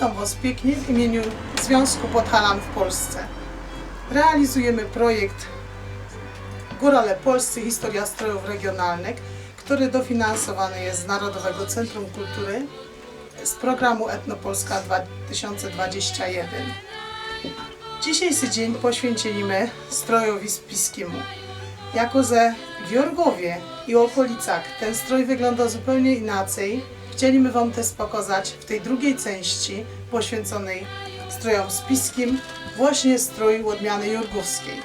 Witam Was pięknie w imieniu Związku Podhalan w Polsce. Realizujemy projekt Górale Polscy Historia Strojów Regionalnych, który dofinansowany jest z Narodowego Centrum Kultury z programu Etnopolska 2021. Dzisiejszy dzień poświęcimy strojowi spiskiemu. Jako że w Jorgowie i okolicach ten strój wygląda zupełnie inaczej, chcieliśmy Wam też pokazać w tej drugiej części poświęconej strojom spiskim właśnie strój odmiany jorgowskiej.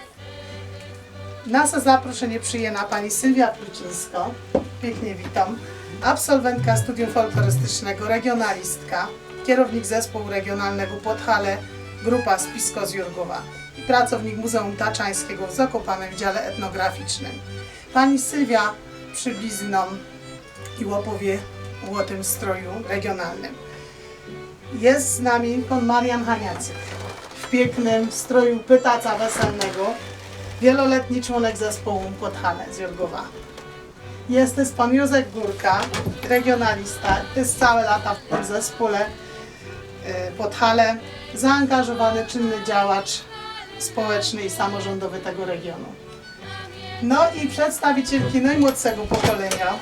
Nasze zaproszenie przyjęła pani Sylwia Plucińska. Pięknie witam. Absolwentka studium folklorystycznego, regionalistka, kierownik zespołu regionalnego Podhale, grupa Spisko z Jurgowa i pracownik Muzeum Taczańskiego w Zakopanem w dziale etnograficznym. Pani Sylwia przybliży i opowie o tym stroju regionalnym. Jest z nami pan Marian Haniacyk w pięknym stroju pytaca weselnego, wieloletni członek zespołu Podhale z Jorgowa. Jest też pan Józef Górka, regionalista, też całe lata w zespole y, Podhale, zaangażowany, czynny działacz społeczny i samorządowy tego regionu. No i przedstawicielki najmłodszego pokolenia,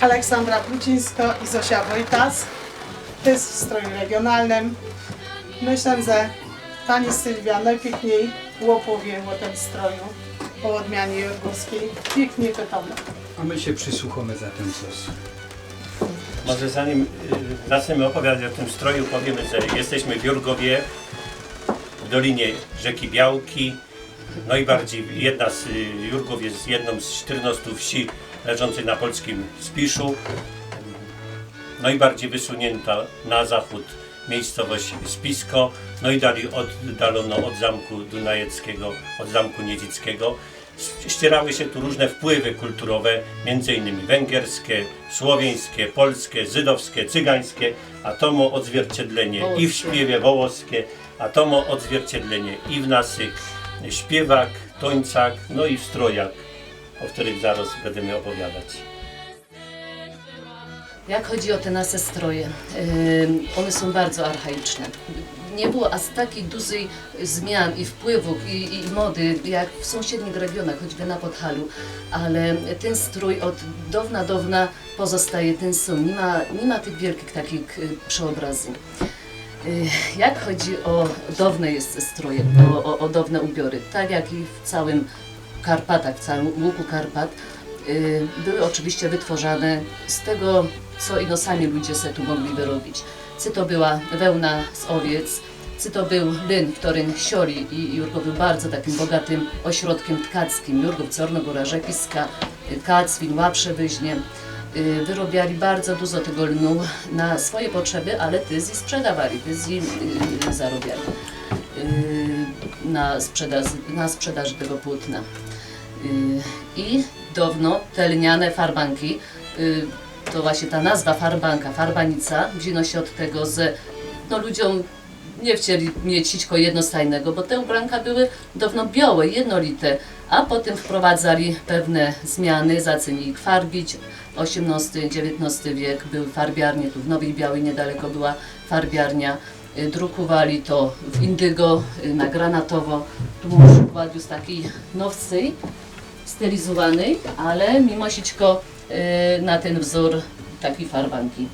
Aleksandra Plucińska i Zosia Wojtas, też w stroju regionalnym. Myślę, że pani Sylwia najpiękniej łopowie o tym stroju, o odmianie jorgowskiej. Pięknie pytamy. A my się przysłuchamy zatem coś. Może zanim y, zaczniemy opowiadać o tym stroju, powiemy, że jesteśmy w Jurgowie, w dolinie rzeki Białki. Najbardziej, jedna z y, Jurgów jest jedną z 14 wsi leżących na polskim Spiszu. Najbardziej wysunięta na zachód miejscowość Spisko, no i dalej oddalono od zamku Dunajeckiego, od zamku Niedzickiego. Ścierały się tu różne wpływy kulturowe, innymi węgierskie, słowiańskie, polskie, żydowskie, cygańskie, a to ma odzwierciedlenie i w śpiewie wołoskie, a to ma odzwierciedlenie i w naszych śpiewach, tońcach, no i w strojach, o których zaraz będziemy opowiadać. Jak chodzi o te nasze stroje, one są bardzo archaiczne. Nie było aż takiej dużej zmian i wpływów i, i mody jak w sąsiednich regionach, choćby na Podhalu, ale ten strój od dawna dawna pozostaje ten sam. Nie ma, nie ma tych wielkich takich y, przeobrazów. Y, Jak chodzi o dawne jest stroje, o, o, o dawne ubiory, tak jak i w całym Karpatach, w całym łuku Karpat, y, były oczywiście wytworzone z tego, co ino sami ludzie se tu mogli wyrobić. Czy to była wełna z owiec, czy to był lyn, którym sioli i Jurgów był bardzo takim bogatym ośrodkiem tkackim. Jurgów, Czarnogóra, Rzepiska, Kacwin, Łaprzewyźnie. Y, Wyrobiali bardzo dużo tego lnu na swoje potrzeby, ale tyz i sprzedawali, tyz i y, zarabiali y, na, sprzedaż, na sprzedaży tego płótna. Y, I dawno te lniane farbanki, y, to właśnie ta nazwa farbanka, farbanica, wzięło się od tego, że no, ludziom nie chcieli mieć sićko jednostajnego, bo te ubranka były dawno białe, jednolite, a potem wprowadzali pewne zmiany, zaczęli ich farbić. XVIII-XIX wiek były farbiarnie, tu w Nowej Białej niedaleko była farbiarnia. Y, Drukowali to w indygo, na granatowo. Tu mam przykład już takiej nowcej, stylizowanej, ale mimo sićko y, na ten wzór takiej farbanki.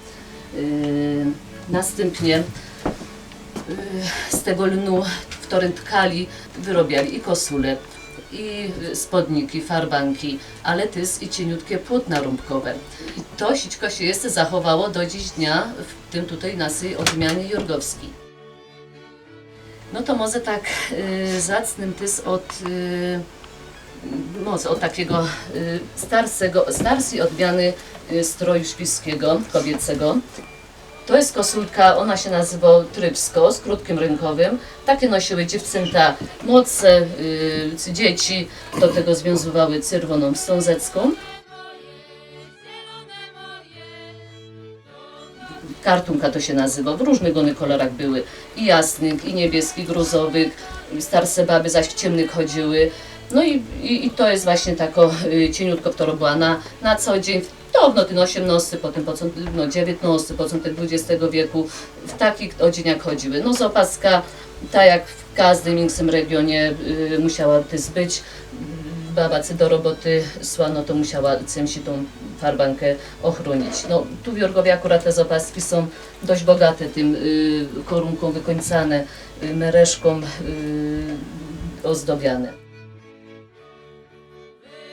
Y, Następnie y, z tego lnu, którym tkali, wyrobiali i kosule, i spodniki, farbanki, ale też i cieniutkie płótna rąbkowe. I to sićko się jeszcze zachowało do dziś dnia w tym tutaj naszej odmianie jorgowskiej. No to może tak y, zacnym też od y, może od takiego y, starszego, starszej odmiany y, stroju szpiskiego, kobiecego. To jest koszulka, ona się nazywa trybsko, z krótkim rękowym. Takie nosiły dziewczęta młodsze, y, dzieci, do tego związywały czerwoną wstążecką. Kartunka to się nazywa, w różnych one kolorach były. I jasnych, i niebieskich, gruzowych. Starsze baby zaś w ciemnych chodziły. No i, i, i to jest właśnie tako y, cieniutko, która była na, na co dzień. Dawno ten XVIII, potem początek no, XIX, początek XX wieku w takich odzieniach chodziły. No z opaska, tak jak w każdym innym regionie y, musiała też być. Babacy do roboty szła, no to musiała cymsi tą farbankę ochronić. No tu w Jorgowie akurat te zapaski są dość bogate tym y, korunką wykońcane, y, mereszką y, ozdobiane.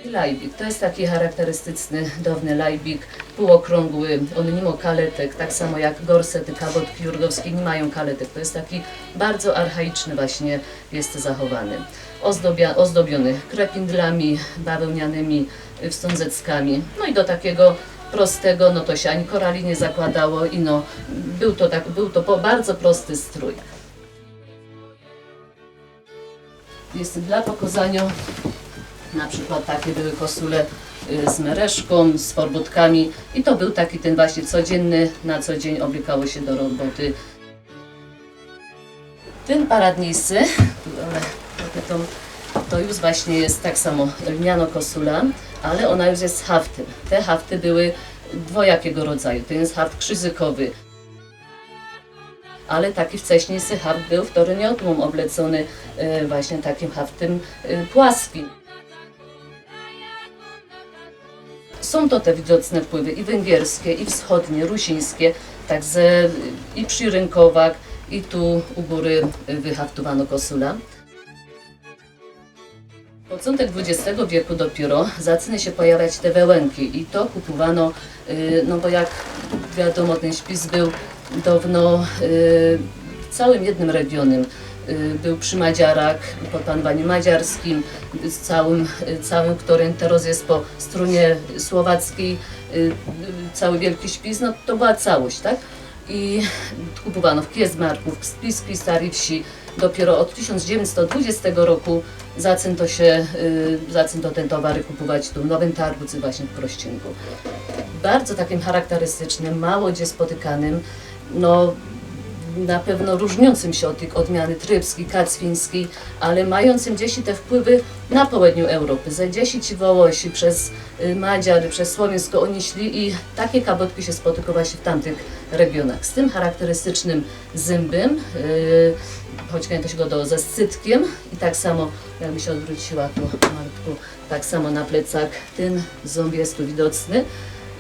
Lajbik, to jest taki charakterystyczny, dawny lajbik, półokrągły, on nie ma kaletek, tak samo jak gorsety, kabotki jurgowskie nie mają kaletek. To jest taki bardzo archaiczny właśnie jest zachowany. Ozdobia, ozdobiony krepindlami, bawełnianymi wstążeckami. No i do takiego prostego, no to się ani korali nie zakładało i no, był to, tak, był to bardzo prosty strój. Jest dla pokazania na przykład takie były kosule y, z mereszką, z forbutkami i to był taki ten właśnie codzienny, na co dzień obliekało się do roboty. Ten paradnisy, to, to już właśnie jest tak samo lniano kosula, ale ona już jest haftem. Te hafty były dwojakiego rodzaju. To jest haft krzyżykowy. Ale taki wcześniejszy haft był w Toryniotumum oblecony y, właśnie takim haftem y, płaskim. Są to te widoczne wpływy i węgierskie, i wschodnie, rusińskie, także i przy rękowach, i tu u góry wyhaftowano kosula. Początek XX wieku dopiero zaczynają się pojawiać te wełenki i to kupowano, y, no bo jak wiadomo ten spis był dawno y, całym jednym regionem. Y, Był przy Madziarach, pod panowaniem madziarskim, z całym, y, całym, którym teraz jest po stronie słowackiej, y, cały wielki spis, no to była całość, tak? I kupowano w Kiezmarku, w Spiski Starej Wsi. Dopiero od 1920 roku zaczęto się, zaczęto te towary kupować tu w Nowym Targu, czy właśnie w Krościenku. Bardzo takim charakterystycznym, mało gdzie spotykanym, no na pewno różniącym się od tych odmiany trybskiej, kacwińskiej, ale mającym gdzieś te wpływy na południu Europy. Ze dzieci ci Wołosi, przez y, Madziary, przez Słowiańsko oni i takie kabotki się spotykały się w tamtych regionach. Z tym charakterystycznym zębem, yy, choć się go do ze scytkiem i tak samo, jakby się odwróciła tu malutku, tak samo na plecach ten ząb jest tu widoczny.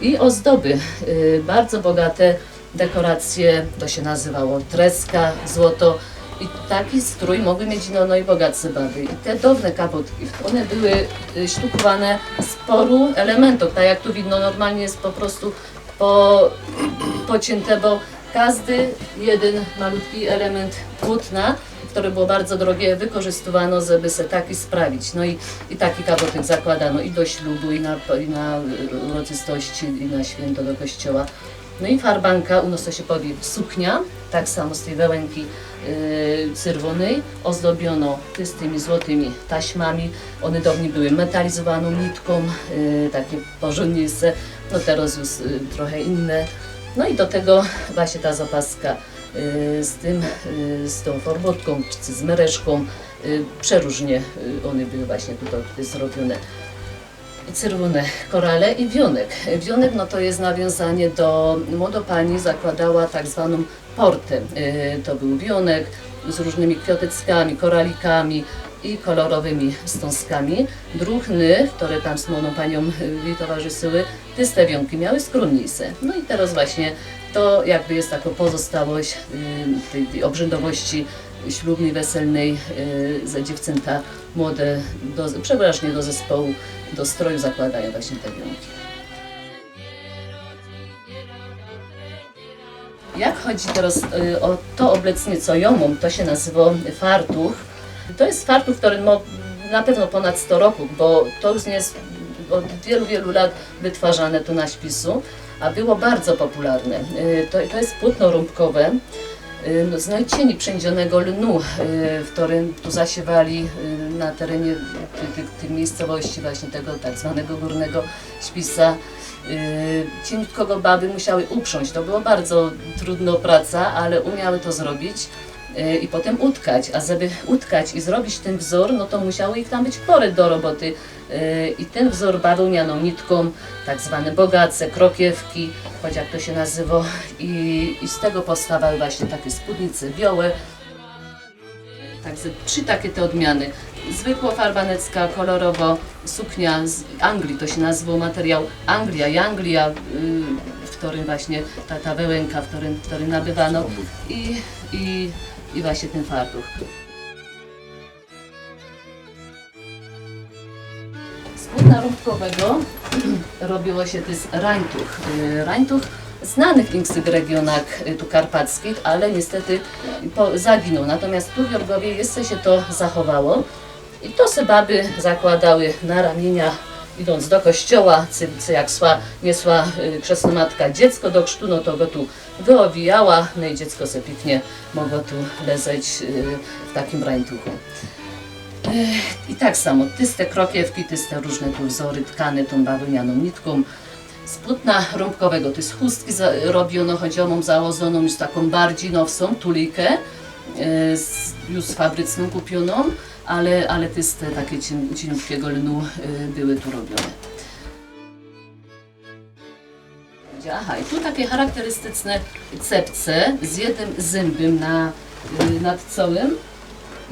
I ozdoby, y, bardzo bogate dekoracje, to się nazywało treska, złoto. I taki strój mogły mieć no, no i bogatsze baby. I te dawne kabotki, one były y, sztukowane z poru elementów, tak jak tu widno, normalnie jest po prostu po, pocięte, bo każdy jeden malutki element płótna, które było bardzo drogie, wykorzystywano, żeby se taki sprawić. No i, i taki kabotek zakładano i do ślubu, i na, i na uroczystości, i na święto do kościoła. No i farbanka, u nas to się powie suknia, tak samo z tej wełenki yy, czerwonej, ozdobiono z tymi złotymi taśmami. One dawniej były metalizowaną nitką, yy, takie porządniejsze, no teraz już yy, trochę inne. No i do tego właśnie ta zapaska yy, z tym, yy, z tą forbutką, czy z mereszką, yy, przeróżnie yy, one były właśnie tutaj, tutaj zrobione czerwone korale i wionek. Wionek no to jest nawiązanie do, młoda pani zakładała tak zwaną portę. Yy, To był wionek z różnymi kwiateckami, koralikami i kolorowymi wstążkami. Druhny, które tam z młodą panią yy, towarzyszyły, te te wionki miały skromniejsze. No i teraz właśnie to jakby jest taka pozostałość yy, tej, tej obrzędowości ślubnej, weselnej, za dziewczęta młode, do, przeważnie do zespołu, do stroju zakładają właśnie te wionki. Jak chodzi teraz y, o to obecnie, co ja mam, to się nazywa fartuch. To jest fartuch, który ma na pewno ponad 100 roku, bo to już nie jest od wielu, wielu lat wytwarzane tu na śpisu, a było bardzo popularne. Y, To, to jest płótno rąbkowe z najcieni przędzionego lnu, y, w którym tu zasiewali y, na terenie tych, miejscowości właśnie tego tak zwanego górnego śpisa. Y, Cieniutko go baby musiały uprząść. To było bardzo trudna praca, ale umiały to zrobić. i potem utkać. A żeby utkać i zrobić ten wzór, no to musiało ich tam być pory do roboty. E, I ten wzór bawełnianą nitką, tak zwane bogace, krokiewki, choć jak to się nazywa, i, i z tego powstawały właśnie takie spódnice, wioły. Także trzy takie te odmiany. Zwykła farba necka, kolorowo, suknia z Anglii, to się nazywał materiał Anglia i Anglia, y, w którym właśnie ta, ta wełenka, w którym, w którym nabywano i, i, i właśnie ten fartuch. Rąbkowego robiło się też rańtuch. Y, Rańtuch znany w innych regionach y, tu karpackich, ale niestety zaginął. Natomiast tu w Jorgowie jeszcze się to zachowało. I to se baby zakładały na ramienia, idąc do kościoła, czy jak szła, niesła y, chrzestnomatka dziecko do chrztu, no to go tu wyowijała, no i dziecko se pięknie mogło tu leżeć y, w takim rańtuchu. I tak samo, tyste krokiewki, tyste różne tu wzory tkane tą bawełnianą nitką. Z płótna rąbkowego, to jest chustki robiono chodziomą, założoną już taką bardziej nowszą, tulikę, e, z, już fabryczną kupioną, ale, ale tyste takie cien, cieniutkiego lnu e, były tu robione. Aha, i tu takie charakterystyczne cepce z jednym zębem na, y, nad całym.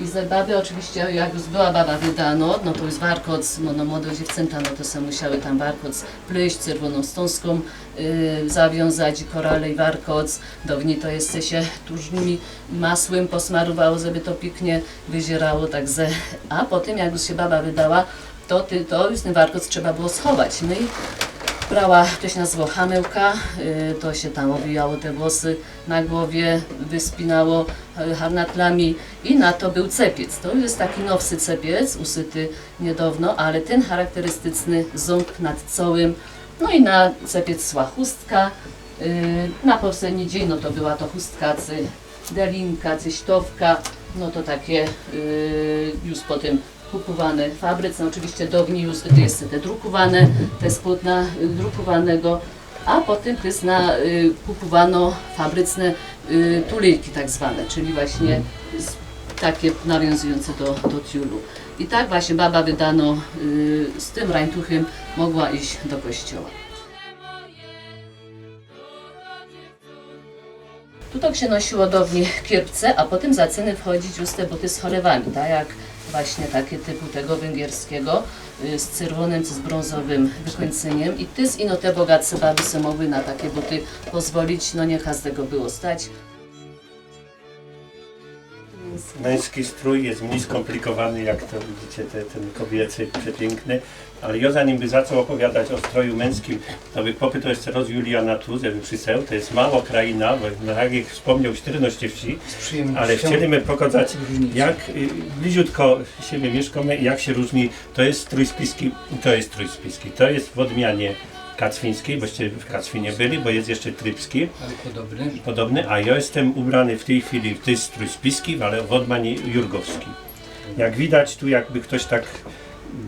I za baby oczywiście, jak już była baba wydano, no to już warkoc, no, no młode dziewczęta, no to sobie musiały tam warkoc plyść, czerwoną stąską y, zawiązać, korale i warkoc. Downi to jeszcze się różnymi masłem posmarowało, żeby to pięknie wyzierało, także, a potem jak już się baba wydała, to, ty, to już ten warkoc trzeba było schować. No i brała, to się hamełka, y, to się tam owijało te włosy na głowie, wyspinało y, harnatlami i na to był cepiec. To jest taki nowszy cepiec, usyty niedawno, ale ten charakterystyczny ząb nad całym, no i na cepiec szła chustka, y, na poprzedni dzień no to była to chustka, cy delinka, cyśtowka, no to takie już kupowane fabryce, no oczywiście dawniej już to jest te drukowane, te spódna y, drukowanego, a potem to jest na, y, kupowano fabryczne y, tulejki tak zwane, czyli właśnie z, takie nawiązujące do, do tiulu. I tak właśnie baba wydano y, z tym rańtuchem mogła iść do kościoła. Tu tak się nosiło dawniej kierpce, a potem za ceny wchodzić już te buty z chorewami, tak jak właśnie takie typu tego węgierskiego y, z czerwonym czy z brązowym wykończeniem i ty z ino te bogatsze baby mogły na takie buty pozwolić, no nie każdego było stać. Męski strój jest mniej skomplikowany, jak to widzicie, te, ten kobiecy przepiękny. Ale ja zanim by zaczął opowiadać o stroju męskim, to by popytał jeszcze raz Juliana tu, żeby przyseł. To jest mała kraina, bo tak jak wspomniał, 14 wsi, ale chcieliśmy pokazać, jak bliziutko siebie mieszkamy i jak się różni. To jest strój spiski to jest strój spiski. To jest w odmianie kacwińskiej, boście w Kacwinie byli, bo jest jeszcze trypski Ale podobny. podobny, a ja jestem ubrany w tej chwili w strój spiski, ale w odmanie jurgowski. Jak widać tu jakby ktoś tak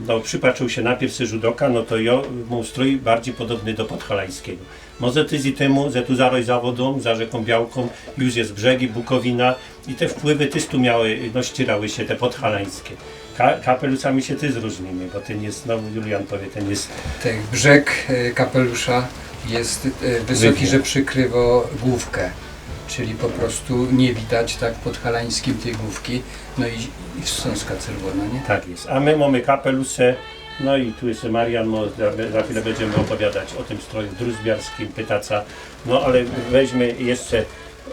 no, przypatrzył się najpierw z judoka, no to ja mój strój bardziej podobny do podhalańskiego. Może tyzi temu, że tu zaroś za wodą, za rzeką Białką, już jest brzegi, Bukowina i te wpływy też tu miały, no ścierały się te podhalańskie. Ka kapelusami się ty zróżnimy, bo ten jest, no Julian powie, ten jest Tak, brzeg e, kapelusza jest e, wysoki, że przykrywa główkę. Czyli po prostu nie widać tak pod halańskim tej główki. No i, i wstrząska czerwona, nie? Tak jest. A my mamy kapelusze. No i tu jest Marian, mo- za, za chwilę będziemy opowiadać o tym stroju druzbiarskim, pytaca. No ale weźmy jeszcze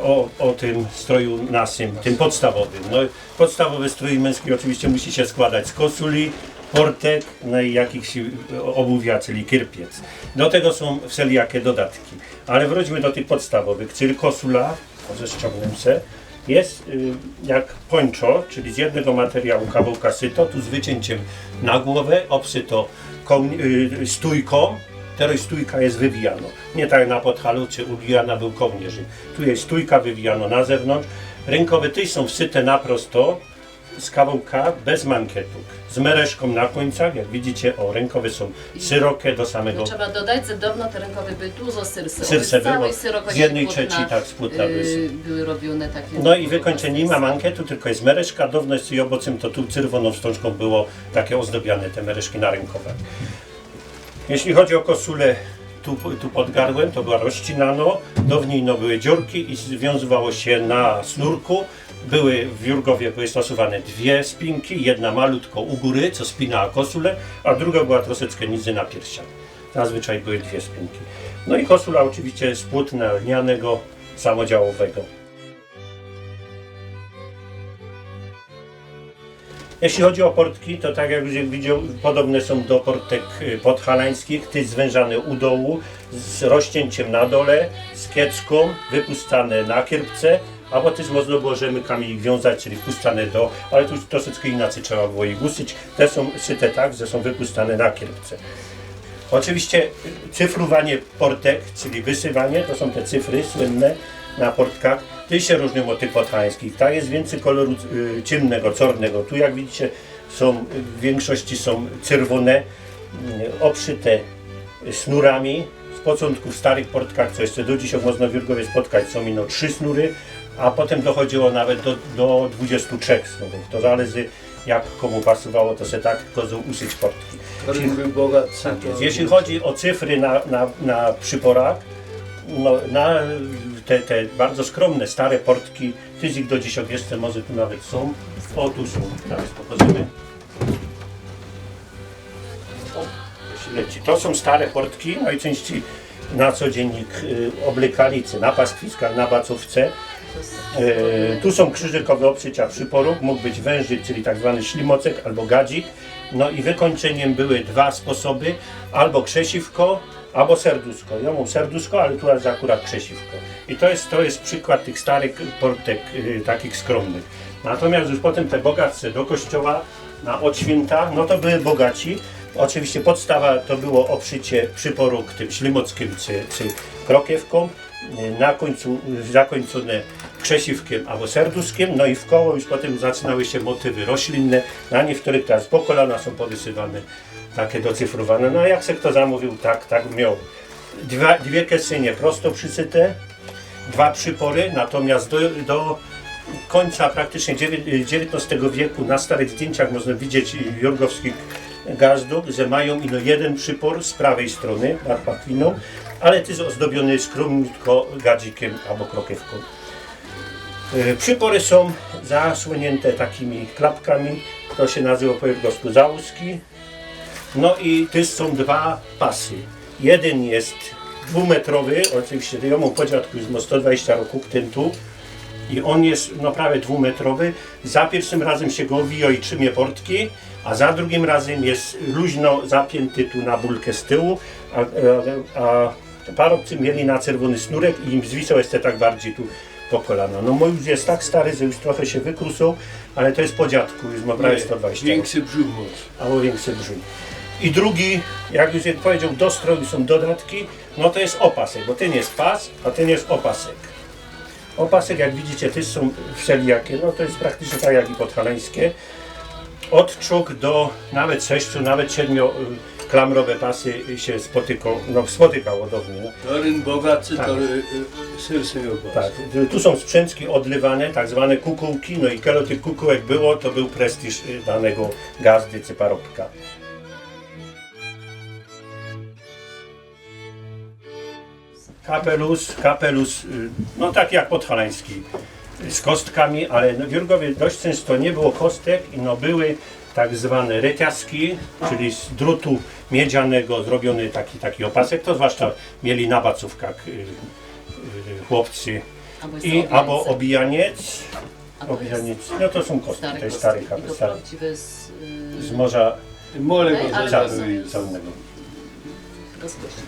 o, o tym stroju naszym, tym podstawowym. No, podstawowy strój męski oczywiście musi się składać z kosuli, portek, no i jakichś obuwia, czyli kierpiec. Do tego są wszelijakie dodatki. Ale wróćmy do tych podstawowych, czyli kosula, może ściągnę se, jest y, jak poncho, czyli z jednego materiału kawałka syto, tu z wycięciem na głowę, obsyto y, stójką, teraz stójka jest wywijana. Nie tak na podhalu, czy u Juliana był kołnierzy. Tu jest stójka wywijana na zewnątrz, rękowe też są wsyte naprosto, z kawałka bez mankietu, z mereszką na końcach, jak widzicie, o, rękowe są szerokie do samego trzeba dodać, że dawno te rękawy były dużo syrse. Syrse było, z jednej trzeciej, tak, z płótna były y, były robione takie. No i wykończenie nie ma mankietu, tylko jest mereszka. Dawno jest i obocym, to tu czerwoną wstążką było takie ozdobiane te mereszki na rękowe. Jeśli chodzi o koszulę tu, tu pod gardłem, to była rozcinano, do niej no, były dziurki i związywało się na snurku. Były w Jurgowie były stosowane dwie spinki, jedna malutko u góry, co spinała koszulę, a druga była troszeczkę niżej na piersiach. Zazwyczaj były dwie spinki. No i koszula oczywiście z płótna lnianego, samodziałowego. Jeśli chodzi o portki, to tak jak widział, podobne są do portek y, podhalańskich, ty zwężane u dołu, z rozcięciem na dole, z kiecką, wypuszczane na kierpce, albo też można było rzemykami wiązać, czyli wpuszczane do, ale tu troszeczkę inaczej trzeba było ich usyć. Te są szyte tak, że są wypuszczane na kierpce. Oczywiście cyfrowanie portek, czyli wysywanie, to są te cyfry słynne na portkach. Ty się różnią od tych podhalańskich. Ta jest więcej koloru y, ciemnego, czarnego. Tu jak widzicie są, w większości są czerwone, y, obszyte sznurami. Z początku w starych portkach, co jeszcze do dzisiaj można w Jurgowie spotkać, są ino trzy sznury, a potem dochodziło nawet do, do 23 sznurów. To zależy jak komu pasowało, to se tak kozą uszyć portki. Koryn był bogatszy. Tak to- jest. Jeśli chodzi o cyfry na, na, na przyporach, no, na te, te bardzo skromne, stare portki, tyś ich do dziś jeszcze może tu nawet są. O, tu są, teraz pokażemy. O, jeśli leci. To są stare portki, najczęściej na co dziennik y, oblekalicy, na pastwiskach, na bacówce. E, tu są krzyżykowe obszycia przyporów, mógł być wężyk, czyli tak zwany ślimocek albo gadzik. No i wykończeniem były dwa sposoby, albo krzesiwko, albo serduszko. Ja mam serduszko, ale tu jest akurat krzesiwko. I to jest, to jest przykład tych starych portek, y, takich skromnych. Natomiast już potem te bogatsze do kościoła na od święta, no to były bogaci. Oczywiście podstawa to było obszycie przyporu tym ślimockim czy, czy krokiewką. Y, Na końcu y, zakończone krzesiwkiem albo serduszkiem, no i w koło już potem zaczynały się motywy roślinne. Na niektórych teraz po kolana są powysywane, takie docyfrowane. No a jak se kto zamówił, tak, tak miał. Dwa, dwie kesynie prosto przysyte, dwa przypory, natomiast do, do końca praktycznie XIX wieku na starych zdjęciach można widzieć jurgowskich gazdów, że mają ino jeden przypor z prawej strony, barpakwiną, ale też ozdobiony skromniutko gadzikiem albo krokiewką. E, Przypory są zasłonięte takimi klapkami, to się nazywa po jurgowsku załuski. No i też są dwa pasy. Jeden jest dwumetrowy, oczywiście ja mu podziadku ma 120 roku tyntu i on jest no prawie dwumetrowy. Za pierwszym razem się go owija i trzymie portki, a za drugim razem jest luźno zapięty tu na bulkę z tyłu, a, a, a parobcy mieli na czerwony sznurek i im zwisał jeszcze tak bardziej tu po kolana. No mój już jest tak stary, że już trochę się wykruszył, ale to jest po dziadku, już ma prawie 120 lat Większy brzuch albo większy brzuch. I drugi, jak już powiedział, do stroju są dodatki, no to jest opasek, bo ten jest pas, a ten jest opasek. Opasek, jak widzicie, też są wszelijakie, no to jest praktycznie tak jak i podhalańskie. Od czuk do nawet sześciu, nawet siedmiu y, klamrowe pasy się spotyką, no spotykało do mnie. No. Koryn bogatszy, Tak. to y, y. Tak, tu są sprzęczki odlywane, tak zwane kukułki, no i kiedy tych kukułek było, to był prestiż y, danego gazdy czy parobka. Kapelusz, kapelusz, y, no tak jak podhalański, y, z kostkami, ale no w Jurgowie dość często nie było kostek, i no były tak zwane rytiaski, czyli z drutu miedzianego zrobiony taki, taki opasek, to zwłaszcza mieli na bacówkach y, y, chłopcy Albo jest i to albo obijaniec, jest obijaniec, no to są kostki, stare to jest kostki. stary I to stary, prawdziwe z, y, z morza Mole Ej, go ale ca- to zaczęły. całego. rozkości.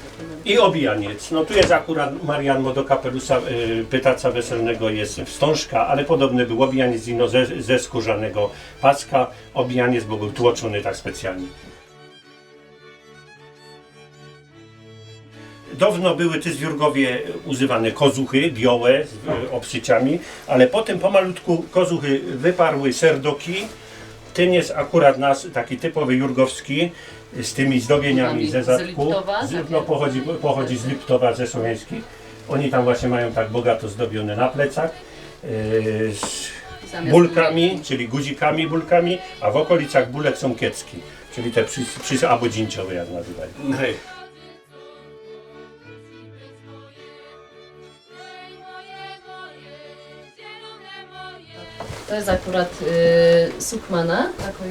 I obijaniec. No tu jest akurat Marian do kapelusa y, pytaca weselnego jest wstążka, ale podobny był obijaniec ino ze, ze skórzanego paska. Obijaniec bo był tłoczony tak specjalnie. Dawno były te zwiórgowie używane kozuchy, białe z e, obsyciami, ale potem pomalutku kozuchy wyparły serdoki. Ten jest akurat nasz taki typowy jurgowski z tymi zdobieniami ze zadku. Liptowa, Z, takie. no, pochodzi, pochodzi z Liptowa, ze Słowiańskich. Oni tam właśnie mają tak bogato zdobione na plecach. e, z bulkami, czyli guzikami, bulkami, a w okolicach bulek są kiecki, czyli te przy, przy albo jak nazywają. To jest akurat y, Sukmana, taką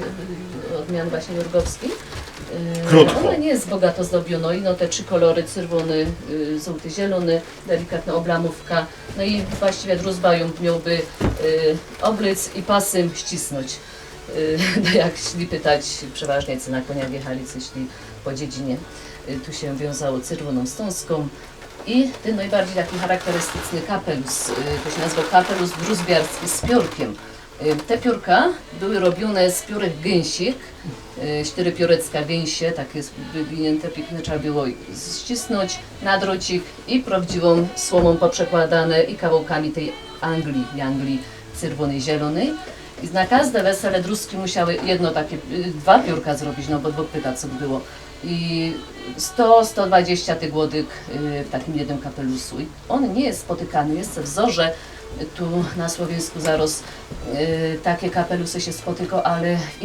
y, odmian właśnie jurgowski. Y, Krótko. Ona nie jest bogato zdobiona, no te trzy kolory, czerwony, y, żółty, zielony, delikatna oblamówka, no i właściwie druzbają miałby y, obryc i pasem ścisnąć. Y, no jak szli pytać, przeważnie co na konia wjechali, co szli po dziedzinie. Y, tu się wiązało czerwoną stąską, i ten najbardziej taki charakterystyczny kapelus, y, to się nazywa kapelus wróżbiarski z piórkiem. Y, Te piórka były robione z piórek gęsich, y, czteropiorecka gęsie, takie wywinięte, piękne, trzeba było ścisnąć, nadrocik i prawdziwą słomą poprzekładane i kawałkami tej Anglii, Anglii czerwonej, zielonej. I na każde wesele druski musiały jedno takie, dwa piórka zrobić, no bo dwóch pyta co było. I 100-120 tych głodyk y, w takim jednym kapelusu. I on nie jest spotykany, jest w wzorze. Tu na Słowiańsku zaraz y, takie kapelusy się spotyka, ale w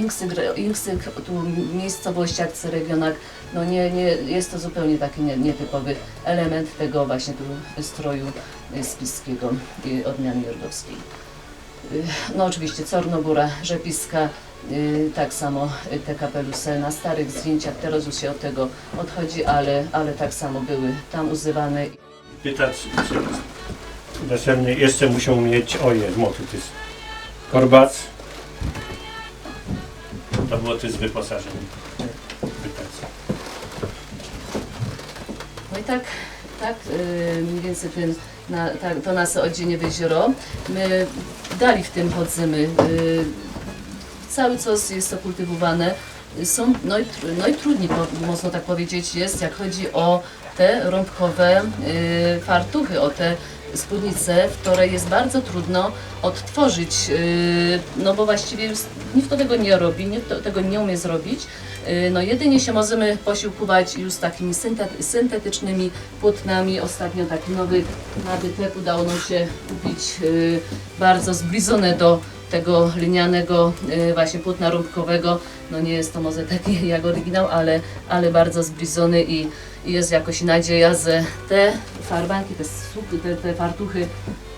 innych, tu miejscowościach, czy regionach, no nie, nie, jest to zupełnie taki nie, nietypowy element tego właśnie tu stroju y, spiskiego y, odmiany jordowskiej. Y, No oczywiście Cornogóra, Rzepiska, y, tak samo y, te kapelusy na starych zdjęciach, teraz już się od tego odchodzi, ale, ale tak samo były tam używane. Pytać, czy jeszcze muszą mieć, oje, moty to jest korbac. To było to z wyposażeniem. Pytać. No i tak, tak y, mniej więcej ten, na, tak, to nasze odzieniowe jezioro. My dali w tym chodzimy. Y, cały czas jest to kultywowane. Są, no, i, no i trudniej, można tak powiedzieć, jest, jak chodzi o te rąbkowe y, fartuchy, o te spódnice, w jest bardzo trudno odtworzyć, y, no bo właściwie nikt tego nie robi, nikt tego nie umie zrobić. Y, No jedynie się możemy posiłkować już takimi syntet- syntetycznymi płótnami. Ostatnio taki nowy nabytek udało nam się kupić y, bardzo zbliżone do tego linianego y, właśnie płótna rąbkowego. No nie jest to może taki jak oryginał, ale, ale bardzo zbliżony i, i jest jakoś nadzieja, że te farbanki, te, słupy, te, te fartuchy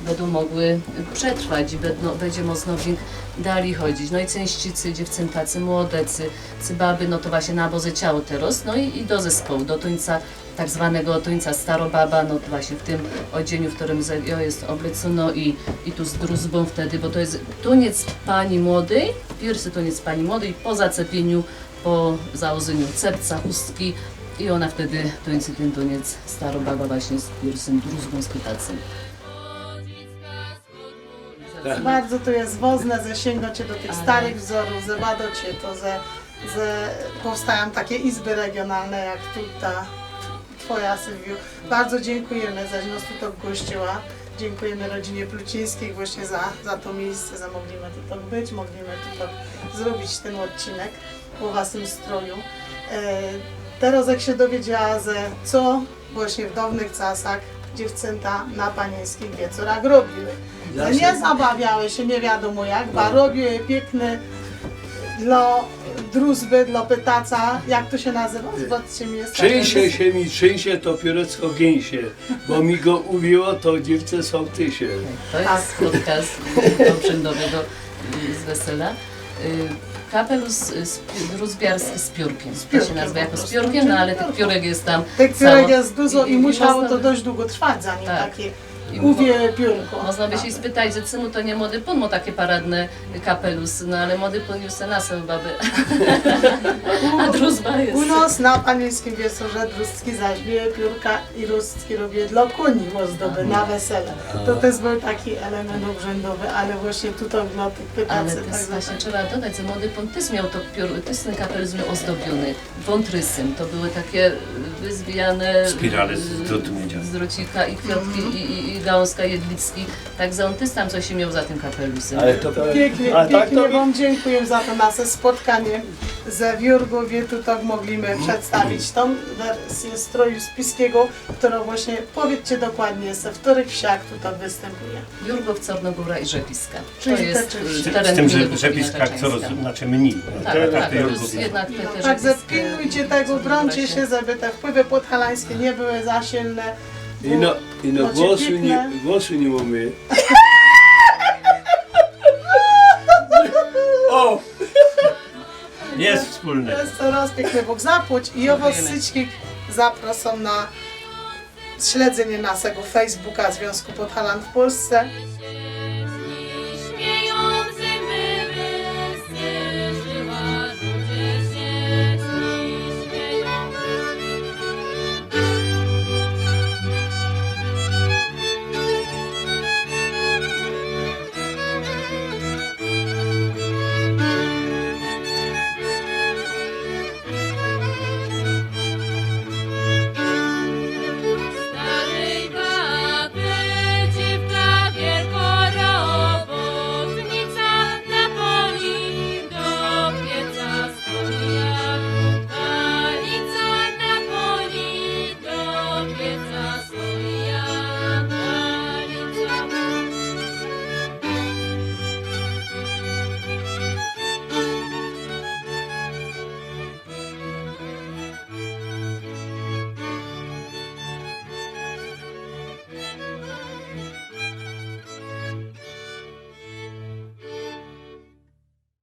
będą mogły przetrwać i będą, będzie mocno w nich dali chodzić. No i cęścicy, dziewczętacy, młodecy, cybaby, no to właśnie na obozy ciało teraz, no i, i do zespołu, do tuńca, tak zwanego tuńca starobaba, no to właśnie w tym odzieniu, w którym jest oblecono i, i tu z druzbą wtedy, bo to jest tuniec pani młodej, pierwszy tuniec pani młodej po zacepieniu, po założeniu cepca, chustki i ona wtedy tuńcy ten tuniec starobaba właśnie z pierwszym druzbą z pytacem. Bardzo to jest wozne, że sięgacie do tych starych wzorów, że badacie to, że, że powstają takie izby regionalne jak tu ta Twoja Sylwiu. Bardzo dziękujemy, że nas tu gościła. Dziękujemy rodzinie Plucińskiej właśnie za, za to miejsce, że mogliśmy tutaj być, mogliśmy tutaj zrobić ten odcinek o własnym stroju. E, teraz jak się dowiedziała, że co właśnie w dawnych czasach dziewczęta na panieńskich wieczorach robiły. Nie zabawiały się nie wiadomo jak, bo robiły piękny dla druzby, dla pytaca, jak to się nazywa? Zobaczcie mi jest Trzęsie się mi, trzęsie to piórecko gęsie, bo mi go uwiło, to dziewczę sołtysie. To Tak. jest podcast obrzędowego y, z wesela. Y, Kapelus y, z rozbiarski z piórkiem. To się nazywa jako z piórkiem, no ale tych piórek jest tam Tych piórek jest dużo i, i musiało to dość długo trwać, zanim Tak. takie I uwie piórko. Można by się spytać, że czemu to nie młody pan ma takie paradne kapelus, no ale młody pan już se baby. A druzba jest. U nas na panieńskim wieczorze drustki zaśbie piórka i rustki robię dla koni ozdoby na wesele. To też był taki element obrzędowy, ale właśnie tutaj dla tych Ale pytacy. też tak właśnie trzeba dodać, że młody pontyz miał to piór, tysny kapelus miał ozdobiony wątrysem. To były takie y, wyzwijane Spirale z y, drutu miedzianego. z drucika i kwiatki i, i, i gałązka jedlicki. Także on też tam coś miał za tym kapelusem. Ale to Pięknie, a tak pięknie to Wam dziękuję za to nasze spotkanie ze Wiórgowie. Tutaj mogliśmy przedstawić tą wersję stroju spiskiego, którą właśnie, powiedzcie dokładnie, ze których wsiach tutaj występuje. Jurgów, Czarnogóra i Rzepiska. To Czyli jest te y, Z teren tym, gminy że Bukowina rzepiskach co roz, Taczańska. znaczy mniej. Tak, Te- tak, te to jest jednak te, te Także rzepiskie pilnujcie tego, brońcie się, żeby te wpływy podhalańskie nie były za silne. i no, i no Macie głosu, nie, piękne. głosu nie mamy. O! Jest wspólne. To jest coraz piękny Bóg zapłuć i owo syćkik zapraszam na śledzenie naszego Facebooka Związku Podhalan w Polsce.